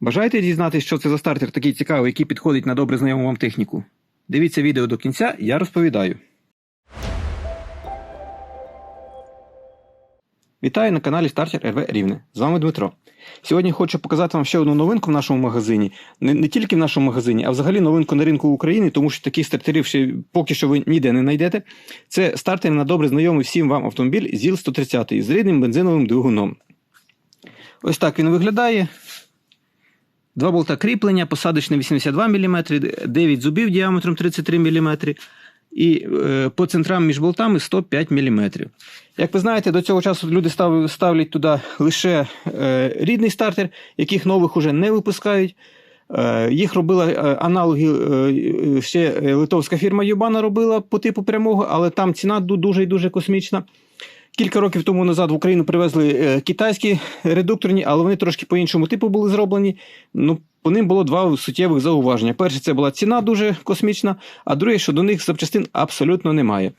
Бажаєте дізнатися, що це за стартер такий цікавий, який підходить на добре знайому вам техніку? Дивіться відео до кінця, я розповідаю. Вітаю на каналі Стартер РВ Рівне. З вами Дмитро. Сьогодні хочу показати вам ще одну новинку в нашому магазині. Не, не тільки в нашому магазині, а взагалі новинку на ринку України, тому що таких стартерів ще поки що ви ніде не знайдете. Це стартер на добре знайомий всім вам автомобіль ЗІЛ 130 з рідним бензиновим двигуном. Ось так він виглядає. Два болта кріплення, посадочне 82 мм, 9 зубів діаметром 33 мм і е, по центрам між болтами 105 мм. Як ви знаєте, до цього часу люди став, ставлять туди лише е, рідний стартер, яких нових уже не випускають. Е, їх робила аналоги ще литовська фірма Юбана робила по типу прямого, але там ціна дуже і дуже космічна. Кілька років тому назад в Україну привезли е, китайські редукторні, але вони трошки по іншому типу були зроблені. Ну, по ним було два суттєвих зауваження. Перше, це була ціна дуже космічна, а друге, що до них запчастин абсолютно немає.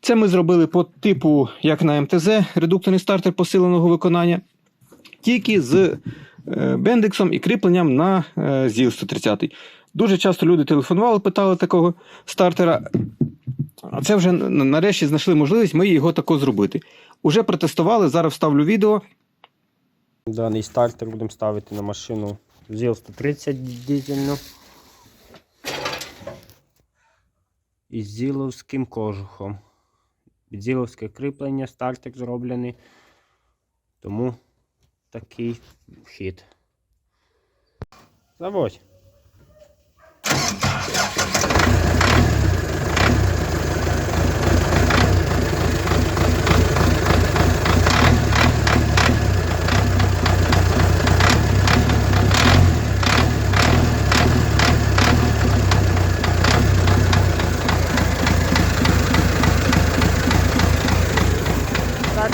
Це ми зробили по типу, як на МТЗ, редукторний стартер посиленого виконання, тільки з е, бендексом і кріпленням на е, ЗІЛ 130. Дуже часто люди телефонували, питали такого стартера. А це вже нарешті знайшли можливість ми його тако зробити. Уже протестували, зараз вставлю відео. Даний стартер будемо ставити на машину ЗІЛ 130 дизельну. Із зіловським кожухом. Зіловське кріплення, стартер зроблений. Тому такий вхід. Заводь.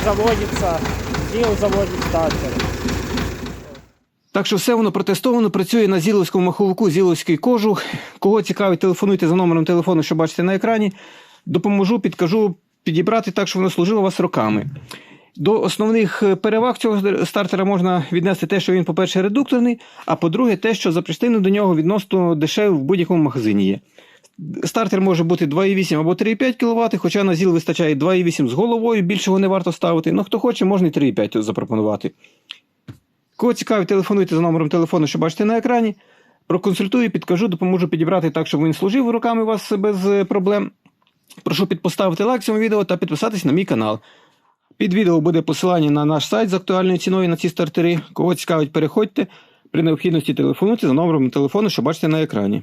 Заводиться, ЗІЛ заводить стартер. Так що все воно протестовано, працює на зіловському маховику, зіловський кожух. Кого цікавить, телефонуйте за номером телефону, що бачите на екрані. Допоможу, підкажу підібрати так, щоб воно служило вас роками. До основних е, переваг цього стартера можна віднести те, що він, по-перше, редукторний, а по-друге, те, що запчастини до нього відносно дешеві в будь-якому магазині є. Стартер може бути 2,8 або 3,5 кВт, хоча на ЗІЛ вистачає 2,8 з головою, більшого не варто ставити. Ну, хто хоче, можна і 3,5 запропонувати. Кого цікавить, телефонуйте за номером телефону, що бачите на екрані. Проконсультую, підкажу, допоможу підібрати так, щоб він служив руками у вас без е, проблем. Прошу підпоставити лайк цьому відео та підписатись на мій канал. Під відео буде посилання на наш сайт з актуальною ціною на ці стартери. Кого цікавить, переходьте. При необхідності телефонуйте за номером телефону, що бачите на екрані.